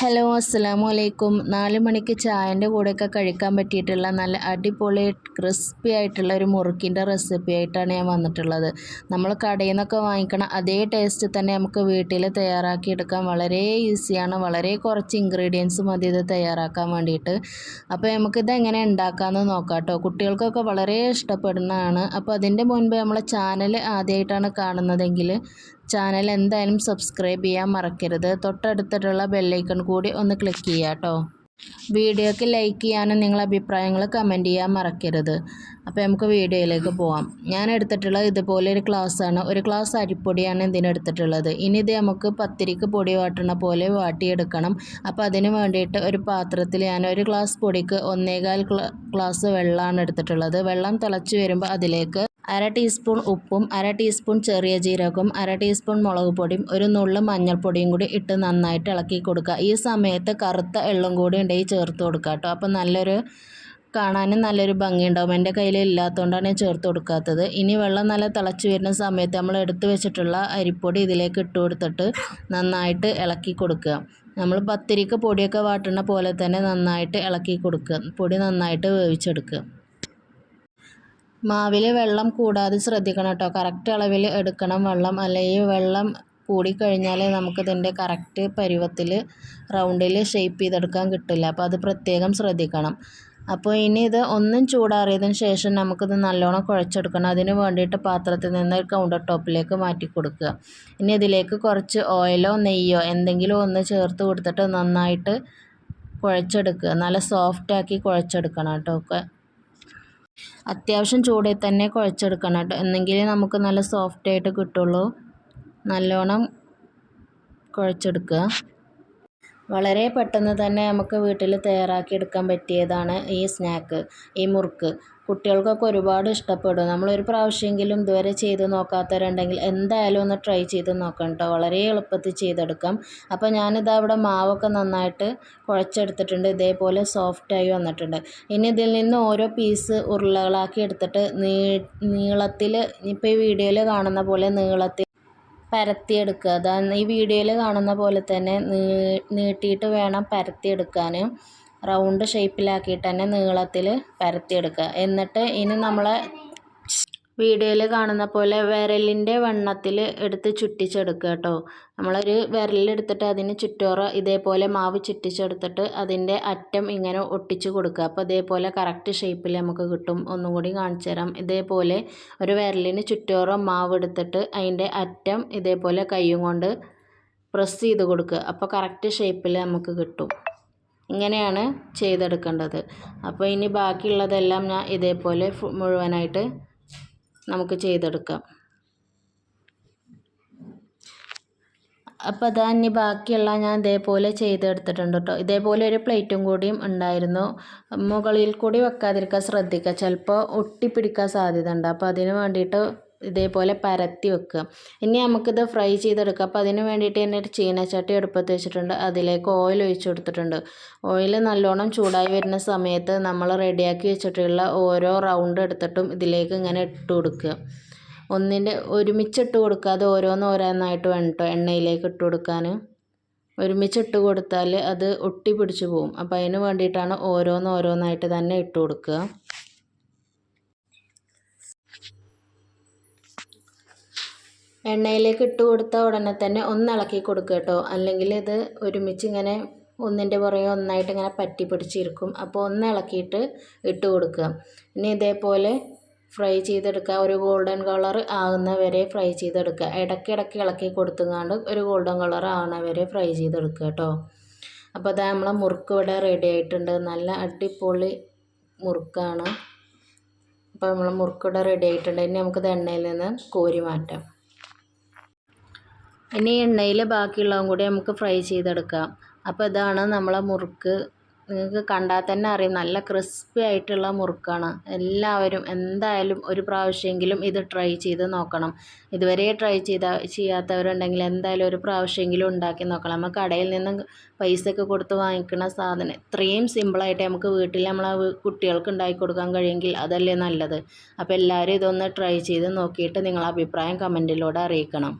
Hello അസ്സലാമു അലൈക്കും നാല് മണിക്ക് ചായന്റെ കൂടെയൊക്കെ കഴിക്കാൻ പറ്റിയിട്ടുള്ള നല്ല അടിപൊളി ക്രിസ്പി ആയിട്ടുള്ള ഒരു മുറുക്കിന്റെ റെസിപ്പി ആയിട്ടാണ് ഞാൻ വന്നിട്ടുള്ളത്. നമ്മൾ കടയിൽ നിന്നൊക്കെ വാങ്ങിക്കണ അതേ ടേസ്റ്റ് തന്നെ നമുക്ക് വീട്ടിൽ തയ്യാറാക്കിയെടുക്കാൻ വളരെ ഈസിയാണ് വളരെ കുറച്ച് ഇൻഗ്രീഡിയൻസ് മതി ഇത് തയ്യാറാക്കാൻ വേണ്ടിയിട്ട്. അപ്പോൾ നമുക്കിത് എങ്ങനെ ഉണ്ടാക്കാമെന്ന് നോക്കാം കേട്ടോ. കുട്ടികൾക്കൊക്കെ വളരെ ഇഷ്ടപ്പെടുന്നതാണ്. അപ്പോൾ അതിന്റെ മുൻപ് നമ്മളെ ചാനൽ ആദ്യമായിട്ടാണ് കാണുന്നതെങ്കിൽ ചാനൽ എന്തായാലും സബ്സ്ക്രൈബ് ചെയ്യാൻ മറക്കരുത്. തൊട്ടടുത്തിട്ടുള്ള ബെല്ലൈക്കൺ കൂടി ഒന്ന് ക്ലിക്ക് ചെയ്യാം കേട്ടോ വീഡിയോക്ക് ലൈക്ക് ചെയ്യാനും നിങ്ങളുടെ അഭിപ്രായങ്ങൾ കമന്റ് ചെയ്യാൻ മറക്കരുത്. അപ്പോൾ നമുക്ക് വീഡിയോയിലേക്ക് പോവാം. ഞാൻ എടുത്തിട്ടുള്ളത് ഇതുപോലെ ഒരു ആണ്. ഒരു ക്ലാസ് അരിപ്പൊടിയാണ് ഇതിനെടുത്തിട്ടുള്ളത് ഇനി ഇത് നമുക്ക് പത്തിരിക്ക് പൊടി വാട്ടണ പോലെ വാട്ടിയെടുക്കണം. അപ്പോൾ അതിന് വേണ്ടിയിട്ട് ഒരു പാത്രത്തിൽ ഞാൻ ഒരു ഗ്ലാസ് പൊടിക്ക് ഒന്നേകാൽ ഗ്ലാസ് വെള്ളമാണ് എടുത്തിട്ടുള്ളത്. വെള്ളം തിളച്ച് വരുമ്പോൾ അതിലേക്ക് അര ടീസ്പൂൺ ഉപ്പും അര ടീസ്പൂൺ ചെറിയ ജീരകവും അര ടീസ്പൂൺ മുളക് പൊടിയും ഒരു നുള്ളു മഞ്ഞൾപ്പൊടിയും കൂടി ഇട്ട് നന്നായിട്ട് ഇളക്കി കൊടുക്കുക. ഈ സമയത്ത് കറുത്ത എള്ളും കൂടി ഉണ്ടെങ്കിൽ ചേർത്ത് കൊടുക്കുക കേട്ടോ അപ്പോൾ നല്ലൊരു കാണാനും നല്ലൊരു ഭംഗി ഭംഗിയുണ്ടാവും. എന്റെ കയ്യിൽ ഇല്ലാത്തതുകൊണ്ടാണ് ഞാൻ ചേർത്ത് കൊടുക്കാത്തത്. ഇനി വെള്ളം നല്ല തിളച്ച് വരുന്ന സമയത്ത് നമ്മൾ എടുത്തു വെച്ചിട്ടുള്ള അരിപ്പൊടി ഇതിലേക്ക് ഇട്ട് കൊടുത്തിട്ട് നന്നായിട്ട് ഇളക്കി കൊടുക്കുക. നമ്മൾ പത്തിരിക്ക് പൊടിയൊക്കെ വാട്ടുന്ന പോലെ തന്നെ നന്നായിട്ട് ഇളക്കി കൊടുക്കുക. പൊടി നന്നായിട്ട് വേവിച്ചെടുക്കുക. മാവിൽ വെള്ളം കൂടാതെ ശ്രദ്ധിക്കണം കേട്ടോ കറക്റ്റ് അളവിൽ എടുക്കണം വെള്ളം. അല്ലെങ്കിൽ വെള്ളം കൂടിക്കഴിഞ്ഞാൽ നമുക്കിതിന്റെ കറക്റ്റ് പരുവത്തിൽ റൗണ്ടിൽ ഷേപ്പ് ചെയ്തെടുക്കാൻ കിട്ടില്ല. അപ്പോൾ അത് പ്രത്യേകം ശ്രദ്ധിക്കണം. അപ്പോൾ ഇനി ഇത് ഒന്നും ചൂടാറിയതിന് ശേഷം നമുക്കിത് നല്ലോണം കുഴച്ചെടുക്കണം. അതിന് വേണ്ടിയിട്ട് പാത്രത്തിൽ നിന്ന് കൗണ്ടർ ടോപ്പിലേക്ക് മാറ്റി കൊടുക്കുക. ഇനി ഇതിലേക്ക് കുറച്ച് ഓയിലോ നെയ്യോ എന്തെങ്കിലും ഒന്ന് ചേർത്ത് കൊടുത്തിട്ട് നന്നായിട്ട് കുഴച്ചെടുക്കുക. നല്ല സോഫ്റ്റാക്കി കുഴച്ചെടുക്കണം കേട്ടോ ഒക്കെ. അത്യാവശ്യം ചൂടിൽ തന്നെ കുഴച്ചെടുക്കണം കേട്ടോ. എന്നെങ്കിലേ നമുക്ക് നല്ല സോഫ്റ്റായിട്ട് കിട്ടുള്ളൂ. നല്ലോണം കുഴച്ചെടുക്കുക. വളരെ പെട്ടെന്ന് തന്നെ നമുക്ക് വീട്ടിൽ തയ്യാറാക്കി എടുക്കാൻ പറ്റിയതാണ് ഈ സ്നാക്ക് ഈ മുറുക്ക്. കുട്ടികൾക്കൊക്കെ ഒരുപാട് ഇഷ്ടപ്പെടും. നമ്മളൊരു പ്രാവശ്യമെങ്കിലും ഇതുവരെ ചെയ്ത് നോക്കാത്തവരുണ്ടെങ്കിൽ എന്തായാലും ഒന്ന് ട്രൈ ചെയ്ത് നോക്കണം കേട്ടോ വളരെ എളുപ്പത്തിൽ ചെയ്തെടുക്കാം. അപ്പോൾ ഞാനിത് ഇവിടെ മാവൊക്കെ നന്നായിട്ട് കുഴച്ചെടുത്തിട്ടുണ്ട്. ഇതേപോലെ സോഫ്റ്റായി വന്നിട്ടുണ്ട്. ഇനി ഇതിൽ നിന്ന് ഓരോ പീസ് ഉരുളകളാക്കി എടുത്തിട്ട് നീ നീളത്തിൽ ഇപ്പോൾ ഈ വീഡിയോയിൽ കാണുന്ന പോലെ നീളത്തിൽ പരത്തിയെടുക്കുക. അതാണ് ഈ വീഡിയോയിൽ കാണുന്ന പോലെ തന്നെ നീട്ടിയിട്ട് വേണം പരത്തിയെടുക്കാൻ. റൗണ്ട് ഷേപ്പിലാക്കിയിട്ട് തന്നെ നീളത്തിൽ പരത്തിയെടുക്കുക. എന്നിട്ട് ഇനി നമ്മൾ വീഡിയോയിൽ കാണുന്ന പോലെ വിരലിന്റെ വണ്ണത്തിൽ എടുത്ത് ചുറ്റിച്ചെടുക്കുക കേട്ടോ. നമ്മളൊരു വിരലെടുത്തിട്ട് അതിന് ചുറ്റോറ ഇതേപോലെ മാവ് ചുറ്റിച്ചെടുത്തിട്ട് അതിന്റെ അറ്റം ഇങ്ങനെ ഒട്ടിച്ച് കൊടുക്കുക. അപ്പോൾ ഇതേപോലെ കറക്റ്റ് ഷേപ്പിൽ നമുക്ക് കിട്ടും. ഒന്നും കൂടി കാണിച്ചു തരാം. ഇതേപോലെ ഒരു വിരലിന് ചുറ്റോറ മാവ് എടുത്തിട്ട് അതിന്റെ അറ്റം ഇതേപോലെ കൈയും കൊണ്ട് പ്രസ് ചെയ്ത് കൊടുക്കുക. അപ്പോൾ കറക്റ്റ് ഷേപ്പിൽ നമുക്ക് കിട്ടും. ഇങ്ങനെയാണ് ചെയ്തെടുക്കേണ്ടത്. അപ്പോൾ ഇനി ബാക്കിയുള്ളതെല്ലാം ഞാൻ ഇതേപോലെ മുഴുവനായിട്ട് നമുക്ക് ചെയ്തെടുക്കാം. അപ്പോൾ അതാ ഇനി ബാക്കിയുള്ള ഞാൻ ഇതേപോലെ ചെയ്തെടുത്തിട്ടുണ്ട് കേട്ടോ ഇതേപോലെ ഒരു പ്ലേറ്റും കൂടിയും ഉണ്ടായിരുന്നു. മുകളിൽ കൂടി വെക്കാതിരിക്കാൻ ശ്രദ്ധിക്കുക ചിലപ്പോൾ ഒട്ടിപ്പിടിക്കാൻ സാധ്യത ഉണ്ട് അപ്പോൾ അതിന് വേണ്ടിയിട്ട് ഇതേപോലെ പരത്തി വെക്കുക. ഇനി നമുക്കിത് ഫ്രൈ ചെയ്തെടുക്കുക അപ്പോൾ അതിന് വേണ്ടിയിട്ട് തന്നെ ഒരു ചീനച്ചട്ടി എടുപ്പത്ത് വെച്ചിട്ടുണ്ട്. അതിലേക്ക് ഓയിൽ ഒഴിച്ച് കൊടുത്തിട്ടുണ്ട്. ഓയിൽ നല്ലോണം ചൂടായി വരുന്ന സമയത്ത് നമ്മൾ റെഡിയാക്കി വെച്ചിട്ടുള്ള ഓരോ റൗണ്ട് എടുത്തിട്ടും ഇതിലേക്ക് ഇങ്ങനെ ഇട്ട് കൊടുക്കുക. ഒന്നിന്റെ ഒരുമിച്ചിട്ട് കൊടുക്കാതെ ഓരോന്ന് ഓരോന്നായിട്ട് വേണം കേട്ടോ എണ്ണയിലേക്ക് ഇട്ട് കൊടുക്കാൻ. ഒരുമിച്ച് ഇട്ട് കൊടുത്താൽ അത് ഒട്ടി പിടിച്ച് പോവും. അപ്പോൾ അതിന് വേണ്ടിയിട്ടാണ് ഓരോന്ന് ഓരോന്നായിട്ട് തന്നെ ഇട്ട് കൊടുക്കുക. എണ്ണയിലേക്ക് ഇട്ട് കൊടുത്ത ഉടനെ തന്നെ ഒന്ന് ഇളക്കി കൊടുക്കുക കേട്ടോ. അല്ലെങ്കിൽ ഇത് ഒരുമിച്ച് ഇങ്ങനെ ഒന്നിന്റെ പുറകെ ഒന്നായിട്ട് ഇങ്ങനെ പറ്റി പിടിച്ചിരിക്കും. അപ്പോൾ ഒന്ന് ഇളക്കിയിട്ട് ഇട്ട് കൊടുക്കുക. ഇനി ഇതേപോലെ ഫ്രൈ ചെയ്തെടുക്കുക. ഒരു ഗോൾഡൻ കളർ ആകുന്ന വരെ ഫ്രൈ ചെയ്തെടുക്കുക. ഇടയ്ക്ക് ഇടയ്ക്ക് ഇളക്കി കൊടുത്തുങ്ങാണ്ട് ഒരു ഗോൾഡൻ കളർ ആകുന്ന വരെ ഫ്രൈ ചെയ്തെടുക്കുക കേട്ടോ. അപ്പോൾ അതാ നമ്മളെ മുറുക്ക് ഇവിടെ റെഡി ആയിട്ടുണ്ട്. നല്ല അടിപൊളി മുറുക്കാണ്. അപ്പോൾ നമ്മൾ മുറുക്ക് റെഡി ആയിട്ടുണ്ട്. ഇനി നമുക്കിത് എണ്ണയിൽ നിന്ന് കോരി മാറ്റാം. ഇനി എണ്ണയിൽ ബാക്കിയുള്ളതും കൂടി നമുക്ക് ഫ്രൈ ചെയ്തെടുക്കാം. അപ്പോൾ ഇതാണ് നമ്മളെ മുറുക്ക്. നിങ്ങൾക്ക് കണ്ടാൽ തന്നെ അറിയും നല്ല ക്രിസ്പി ആയിട്ടുള്ള മുറുക്കാണ്. എല്ലാവരും എന്തായാലും ഒരു പ്രാവശ്യമെങ്കിലും ഇത് ട്രൈ ചെയ്ത് നോക്കണം. ഇതുവരെ ട്രൈ ചെയ്ത ചെയ്യാത്തവരുണ്ടെങ്കിൽ എന്തായാലും ഒരു പ്രാവശ്യമെങ്കിലും ഉണ്ടാക്കി നോക്കണം. നമ്മൾ കടയിൽ നിന്ന് പൈസയൊക്കെ കൊടുത്ത് വാങ്ങിക്കുന്ന സാധനം ഇത്രയും സിമ്പിളായിട്ട് നമുക്ക് വീട്ടിൽ നമ്മളെ കുട്ടികൾക്ക് ഉണ്ടാക്കി കൊടുക്കാൻ കഴിയുമെങ്കിൽ അതല്ലേ നല്ലത്. അപ്പോൾ എല്ലാവരും ഇതൊന്ന് ട്രൈ ചെയ്ത് നോക്കിയിട്ട് നിങ്ങളെ അഭിപ്രായം കമന്റിലൂടെ അറിയിക്കണം.